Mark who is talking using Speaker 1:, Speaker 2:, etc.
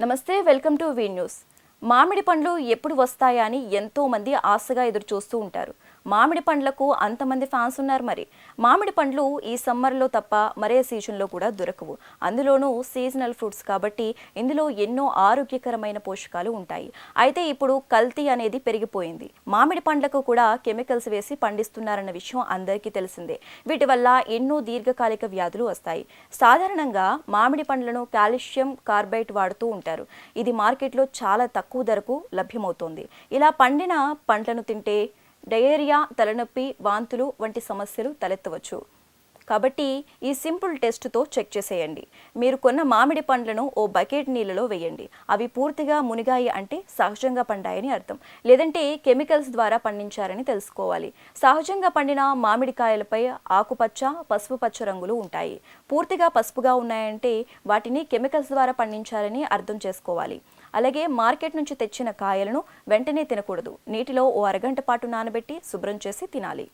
Speaker 1: నమస్తే welcome to V news. మామిడి పండ్లు ఎప్పుడు వస్తాయా అని ఎంతోమంది ఆశగా ఎదురు చూస్తూ ఉంటారు. మామిడి పండ్లకు అంతమంది ఫ్యాన్స్ ఉన్నారు మరి. మామిడి పండ్లు ఈ సమ్మర్లో తప్ప మరే సీజన్లో కూడా దొరకవు. అందులోనూ సీజనల్ ఫ్రూట్స్ కాబట్టి ఇందులో ఎన్నో ఆరోగ్యకరమైన పోషకాలు ఉంటాయి. అయితే ఇప్పుడు కల్తీ అనేది పెరిగిపోయింది. మామిడి పండ్లకు కూడా కెమికల్స్ వేసి పండిస్తున్నారన్న విషయం అందరికీ తెలిసిందే. వీటి వల్ల ఎన్నో దీర్ఘకాలిక వ్యాధులు వస్తాయి. సాధారణంగా మామిడి పండ్లను కాల్షియం కార్బైట్ వాడుతూ ఉంటారు. ఇది మార్కెట్లో చాలా తక్కువ ధరకు లభ్యమవుతోంది. ఇలా పండిన పండ్లను తింటే డయేరియా తలనొప్పి వాంతులు వంటి సమస్యలు తలెత్తవచ్చు. కాబట్టి ఈ సింపుల్ టెస్ట్తో చెక్ చేసేయండి. మీరు కొన్న మామిడి పండ్లను ఓ బకెట్ నీళ్ళలో వేయండి. అవి పూర్తిగా మునిగాయి అంటే సహజంగా పండాయని అర్థం. లేదంటే కెమికల్స్ ద్వారా పండించారని తెలుసుకోవాలి. సహజంగా పండిన మామిడికాయలపై ఆకుపచ్చ పసుపు పచ్చ రంగులు ఉంటాయి. పూర్తిగా పసుపుగా ఉన్నాయంటే వాటిని కెమికల్స్ ద్వారా పండించారని అర్థం చేసుకోవాలి. అలాగే మార్కెట్ నుంచి తెచ్చిన కాయలను వెంటనే తినకూడదు. నీటిలో ఓ అరగంట పాటు నానబెట్టి శుభ్రం చేసి తినాలి.